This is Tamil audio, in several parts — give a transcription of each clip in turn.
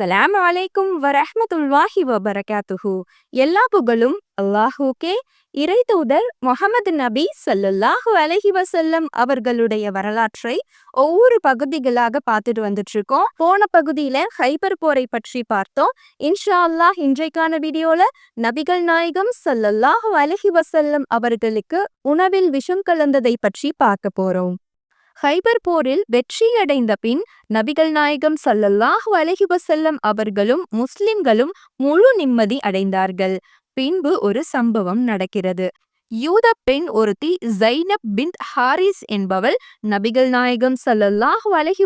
அஸ்ஸலாமு வலைக்கும் வரஹ்மத்துல்லாஹி வபரகாத்துஹு. எல்லா புகழும் அல்லாஹூக்கே. இறை தூதர் முகமது நபி சல்லுல்லாஹு அலஹி வசல்லம் அவர்களுடைய வரலாற்றை ஒவ்வொரு பகுதிகளாக பார்த்துட்டு வந்துட்டு இருக்கோம் போன பகுதியில ஹைபர் போரை பற்றி பார்த்தோம். இன்ஷா அல்லாஹ் இன்றைக்கான வீடியோல நபிகள் நாயகம் சல்லல்லாஹு அலஹி வசல்லம் அவர்களுக்கு உணவில் விஷம் கலந்ததை பற்றி பார்க்க போறோம். ஹைபர் போரில் வெற்றியடைந்த பின் நபிகள் நாயகம் சல்லல்லாஹு அலைஹி அவர்களும் முஸ்லிம்களும் முழு நிம்மதி அடைந்தார்கள். பின்பு ஒரு சம்பவம் நடக்கிறது. யூத பெண் ஒருத்தி ஜைனப் பின் ஹாரிஸ் என்பவள் நபிகள் நாயகம் சல்லல்லாஹ் அலைஹி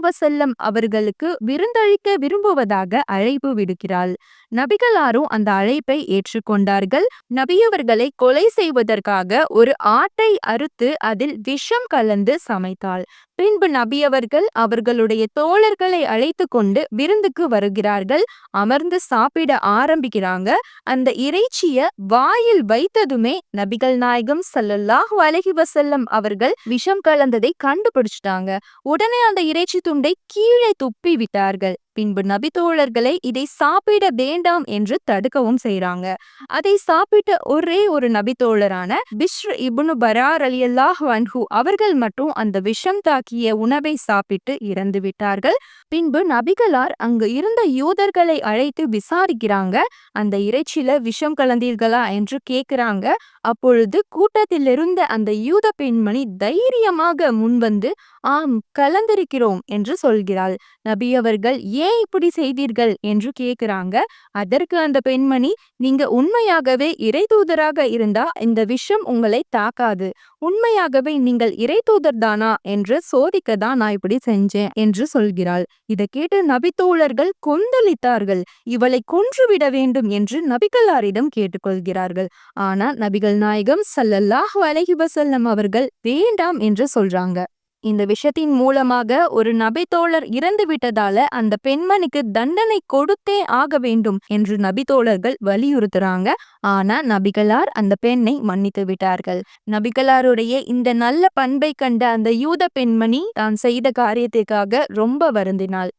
அவர்களுக்கு விருந்தளிக்க விரும்புவதாக அழைப்பு விடுக்கிறாள். நபிகளாரும் அந்த அழைப்பை ஏற்றுக்கொண்டார்கள். நபியவர்களை கொலை செய்வதற்காக ஒரு ஆட்டை அறுத்து அதில் விஷம் கலந்து சமைத்தாள். பின்பு நபியவர்கள் அவர்களுடைய தோழர்களை அழைத்து கொண்டு விருந்துக்கு வருகிறார்கள். அமர்ந்து சாப்பிட ஆரம்பிக்கிறாங்க. அந்த இறைச்சிய வாயில் வைத்ததுமே நபிகள் நாயகம் சல்லல்லாஹ் அலஹி வசல்லம் அவர்கள் விஷம் கலந்ததை கண்டுபிடிச்சிட்டாங்க. உடனே அந்த இறைச்சி துண்டை கீழே துப்பி விட்டார்கள் பின்பு நபி தோழர்களை இதை சாப்பிட வேண்டாம் என்று தடுக்கவும் செய்கிறாங்க அதை சாப்பிட்ட ஒரே ஒரு நபி தோழரான பிஷ்ர் இபுனு பரார் அலி அல்லாஹ் வன்ஹு அவர்கள் மட்டும் அந்த விஷம் தாக்கிய உணவை சாப்பிட்டு இறந்து விட்டார்கள். பின்பு நபிகளார் அங்கு இருந்த யூதர்களை அழைத்து விசாரிக்கிறாங்க. அந்த இறைச்சியில விஷம் கலந்தீர்களா என்று கேட்கிறாங்க அப்பொழுது கூட்டத்திலிருந்த அந்த யூத பெண்மணி தைரியமாக முன்வந்து ஆம் கலந்திருக்கிறோம் என்று சொல்கிறாள். நபி அவர்கள் ஏன் ஏன் இப்படி செய்தீர்கள்? என்று கேக்குறாங்க. அதற்கு அந்த பெண்மணி நீங்க உண்மையாகவே இறைதூதராக இருந்தா இந்த விஷம் உங்களை தாக்காது. உண்மையாகவே நீங்கள் இறைதூதர் தானா என்று சோதிக்க தான் நான் இப்படி செஞ்சேன் என்று சொல்கிறாள். இதை கேட்டு நபித்தோழர்கள் கொந்தளித்தார்கள். இவளை கொன்றுவிட வேண்டும் என்று நபிகளாரிடம் கேட்டுக்கொள்கிறார்கள். ஆனா நபிகள் நாயகம் சல்லல்லாஹ் அலஹிபசல்லம் அவர்கள் வேண்டாம் என்று சொல்றாங்க. இந்த விஷயத்தின் மூலமாக ஒரு நபித்தோழர் இறந்து விட்டதால அந்த பெண்மணிக்கு தண்டனை கொடுத்தே ஆக வேண்டும் என்று நபித்தோழர்கள் வலியுறுத்துறாங்க. ஆனா நபிகளார் அந்த பெண்ணை மன்னித்து விட்டார்கள். நபிகளாருடைய இந்த நல்ல பண்பை கண்ட அந்த யூத பெண்மணி தான் செய்த காரியத்திற்காக ரொம்ப வருந்தினாள்.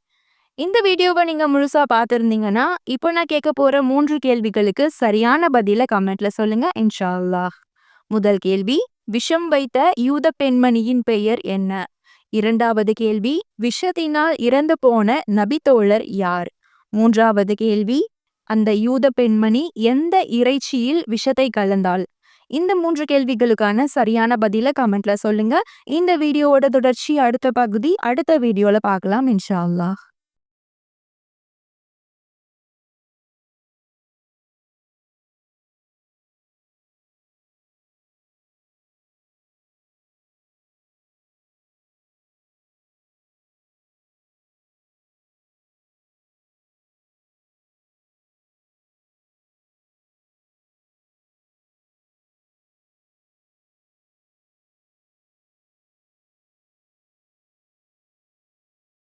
இந்த வீடியோவை நீங்க முழுசா பார்த்துருந்தீங்கன்னா இப்போ நான் கேட்க போற மூன்று கேள்விகளுக்கு சரியான பதில கமெண்ட்ல சொல்லுங்க. இன்ஷா அல்லாஹ். முதல் கேள்வி விஷம் வைத்த யூத பெண்மணியின் பெயர் என்ன? இரண்டாவது கேள்வி விஷத்தினால் இறந்து போன நபித்தோழர் யார்? மூன்றாவது கேள்வி அந்த யூத பெண்மணி எந்த இறைச்சியில் விஷத்தை கலந்தாள்? இந்த மூன்று கேள்விகளுக்கான சரியான பதில கமெண்ட்ல சொல்லுங்க. இந்த வீடியோவோட தொடர்ச்சி அடுத்த பகுதி அடுத்த வீடியோல பார்க்கலாம் இன்ஷா அல்லாஹ்.